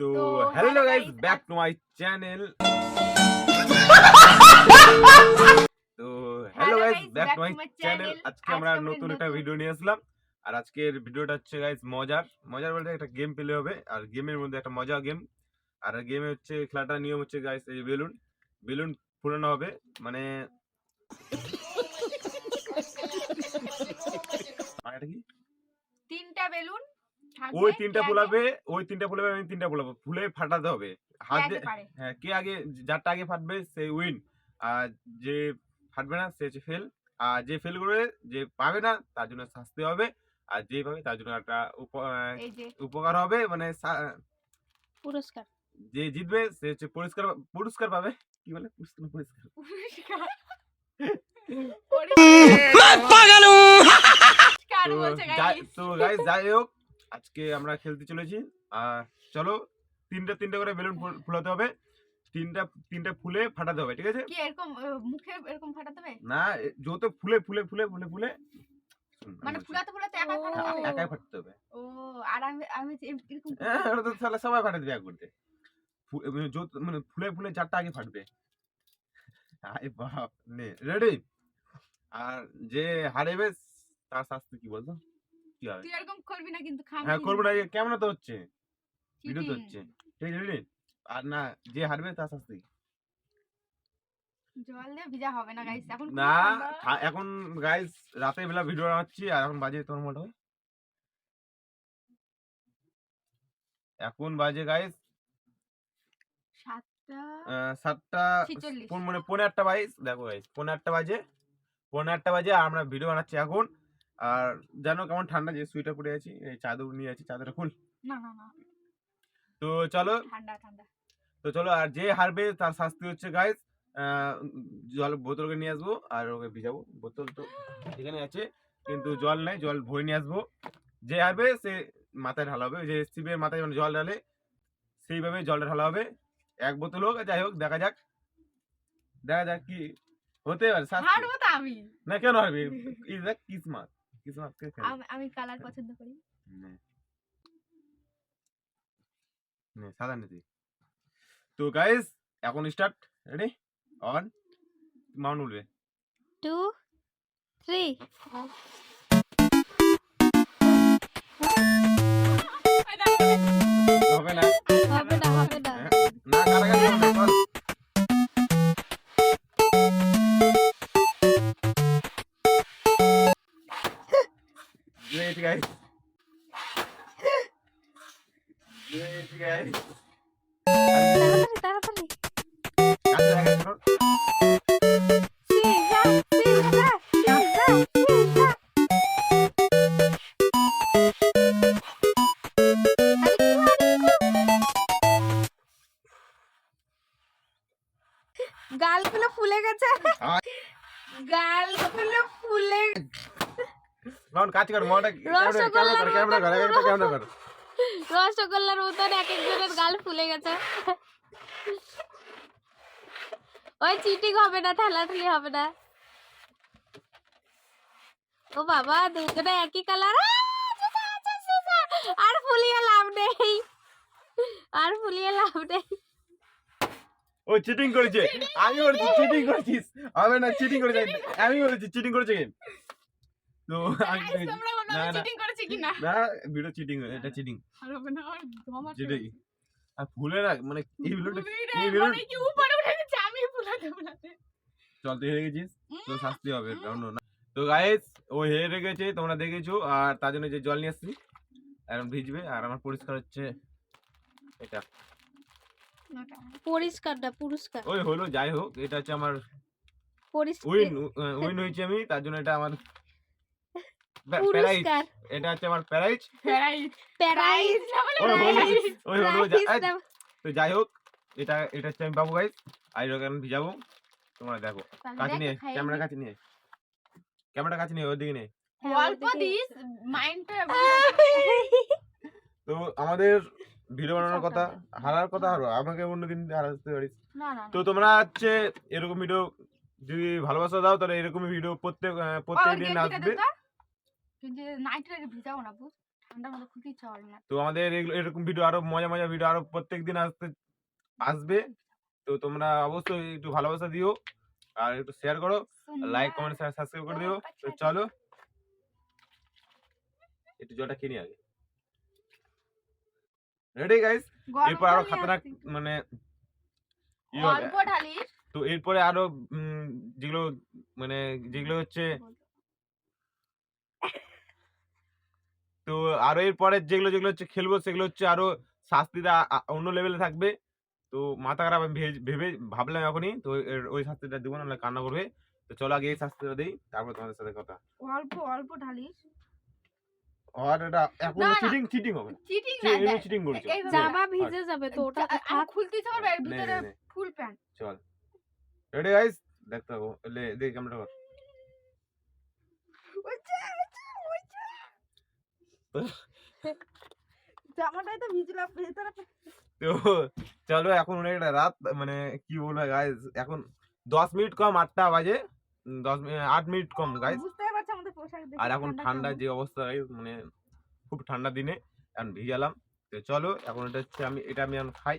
তো hello guys back to my channel তো hello guys back to my channel আজকে আমরা নতুন একটা ভিডিও নিয়ে আসলাম। আর আজকের ভিডিওটা হচ্ছে গাইস মজার। মজার বলতে একটা গেম প্লে হবে। আর গেমের মধ্যে একটা মজা গেম আর গেমে হচ্ছে খেলাটার নিয়ম হচ্ছে গাইস এই বেলুন। বেলুন ফুলানো হবে। মানে কি? তিনটা বেলুন। ওই তিনটা ফুলাবে ওই তিনটা ফুলাবে আমি তিনটা ফুলাবো। ফুলে ফাটাতে হবে। হাত দিয়ে হ্যাঁ কে আগে যারটা আগে ফাটবে সে উইন। আর যে ফাটবে না সে হচ্ছে ফেল। আর যে ফেল করবে যে পাবে না তার জন্য শাস্তি হবে। আর যে পাবে তার জন্য একটা উপকার হবে মানে পুরস্কার। যে জিতবে সে হচ্ছে পুরস্কার পুরস্কার পাবে। কি বলে? পুরস্কার পুরস্কার। তো গাইস যাই হোক আজকে আমরা খেলতে চলেছি। আর চলো তিনটা তিনটা করে বেলুন ফুলাতে হবে। তিনটা তিনটা ফুলে ফাটাতে হবে ঠিক আছে? কি এরকম মুখে এরকম ফাটাতে হবে? না যত ফুলে ফুলে ফুলে ফুলে ফুলে। মানে ফুলাতে ফুলাতে একা। ফাটাতে হ্যাঁ, হবে একাই ফাটতে হবে। ও আর আমি আমি এরকম হ্যাঁ, ওটা তো তাহলে সবাই ফাটাতে দেবে এক করতে। ফু- মানে যত- মানে ফুলে ফুলে চারটা আগে ফাটবে। আরে বাপ নে রেডি আর যে হারেবে তার শাস্তি কি বলতো? কি হবে তুই এরকম করবি না কিন্তু খাম হ্যাঁ করব না। কেমন তো হচ্ছে? ভিডিও তো হচ্ছে। ঠিক আছে আর না যে হারবে তার শাস্তি। জল দিয়ে ভিজা হবে না গাইস এখন না এখন গাইস বেলা ভিডিও বানাচ্ছি আর এখন বাজে মোটা এখন বাজে গাইস সাতটা সাতটা মানে আটটা বাইশ। দেখো গাইস আটটা বাজে। আটটা বাজে আমরা ভিডিও বানাচ্ছি এখন। আর জানো কেমন ঠান্ডা যে সুইটার পরে আছি? এই চাদর নিয়ে আছি চাদর খুল। না না না। তো চলো। ঠান্ডা ঠান্ডা। তো চলো আর যে হারবে তার শাস্তি হচ্ছে গাইস জল বোতলকে নিয়ে আসব আর ওকে ভিজাবো। বোতল তো এখানে আছে কিন্তু জল নাই জল ভরে নিয়ে আসব। যে হারবে সে মাথায় ঢালা হবে যে শিবের মাথায় মানে জল ঢালে সেইভাবে জলটা ঢালা হবে। এক বোতল হোক যাই হোক দেখা যাক। দেখা যাক কি হতে পারে না কেন হারবে? ইজ দ্য কিসমত কিসমত কে খেলে আমি- আমি কালার পছন্দ করি। নে নে সাদা নিতে তো গাইস এখন স্টার্ট রেডি অন মাউন্ট উঠবে। টু থ্রি হবে না। তাড়াতাড়ি তাড়াতাড়ি কাছে দেখা করো। সিজা সিজা সিজা সিজা গালগুলো ফুলে গেছে আয়। গালগুলো ফুলে মাউন্ট কাজ কর মাউন্ট ক্যামেরা কর ক্যামেরা কর একটা ক্যামেরা কর রসগোল্লার মতন এক একজনের গাল ফুলে গেছে। ওই চিটিং হবে না ঠেলাঠেলি হবে না। ও বাবা দুজনে একই কালার আর ফুলিয়ে লাভ নেই। আর ফুলিয়ে লাভ নেই। ও চিটিং করেছে। আমি বলেছি চিটিং করেছিস। হবে না চিটিং করেছে। আমি বলেছি চিটিং করেছে। তো না, না। চিটিং না ভিডিও চিটিং এটা চিটিং না আর না মানে এই ভিডিওটা এই ভিডিও মানে কি উপরে উঠে গেছে, আমি ফুলাতে ফুলাতে। চল তুই হেরে গেছিস? তো শাস্তি হবে না। তো গাইস ও হেরে গেছে তোমরা দেখেছ আর তার জন্য যে জল নিয়ে আসছি এখন ভিজবে আর আমার পরিষ্কার হচ্ছে এটা। নটা। পরিষ্কার পুরস্কার। ওই হলো যাই হোক এটা হচ্ছে আমার পরিষ্কার। উইন উইন হয়েছে আমি তার জন্য এটা আমার পুরস্কার। এটা হচ্ছে আমার প্যারাইজ প্যারাইজ ওই। তো যাই হোক এটা এটা হচ্ছে আমি পাবো গাইস এটাকে আমি ভিজাবো তোমরা দেখো কাছে নিয়ে ক্যামেরা কাছে নিয়ে। ক্যামেরা কাছে নিয়ে ওদিকে নিয়ে। হ্যাঁ, অল্প দিস মাইন্ডটা তো আমাদের ভিডিও বানানোর কথা হারার কথা হারো আমাকে অন্যদিন হারাতে পারিস। না না তো তোমরা হচ্ছে এরকম ভিডিও যদি ভালোবাসা দাও তাহলে এরকম ভিডিও প্রত্যেক প্রত্যেক দিন আসবে। কিন্তু নাইট ভিজাও না বুঝ? ঠান্ডার মধ্যে খুলতে ইচ্ছা করে না। তো আমাদের এরকম ভিডিও আরও মজা মজা ভিডিও আরও প্রত্যেকদিন আসতে আসবে। তো তোমরা অবশ্যই একটু ভালোবাসা দিও আর একটু শেয়ার করো। লাইক কমেন্ট সাবস্ক্রাইব করে দিও। তো চলো। একটু জলটা কিনি আগে। রেডি গাইস এরপর আরও আসছি। মানে। তো এরপরে আরও যেগুলো মানে যেগুলো হচ্ছে তো আরও এরপরে যেগুলো যেগুলো হচ্ছে খেলব সেগুলো হচ্ছে আরও শাস্তিটা অন্য লেভেলে থাকবে। তো মাথা খারাপ আমি ভেবে- ভেবে ভাবলাম এখনই তো ওই শাস্তিটা দিব না কান্না করবে। তো চলো আগে এই শাস্তিটা দিই তারপর তোমাদের সাথে কথা। অল্প অল্প ঢালিস। আর এটা এখন না, না। চিটিং চিটিং হবে না। চিটিং না চিটিং করছ জামা ভিজে যাবে তো ওটা ভিতরে ফুল প্যান্ট। চল। রেডি গাইস দেখতে লে দেখ ক্যামেরা কর। জামাটাই তো ভিজলাম ভেতরে তো চলো এখন অনেকটা রাত মানে কি বলব গাইস এখন দশ মিনিট কম আটটা বাজে দশ আট মিনিট কম গাইস বুঝতে পারছি আমাদের পোশাক দেখে আর এখন ঠান্ডা যে অবস্থা মানে খুব ঠান্ডা দিনে এখন ভিজালাম। তো চলো এখন এটা হচ্ছে আমি এটা আমি এখন খাই।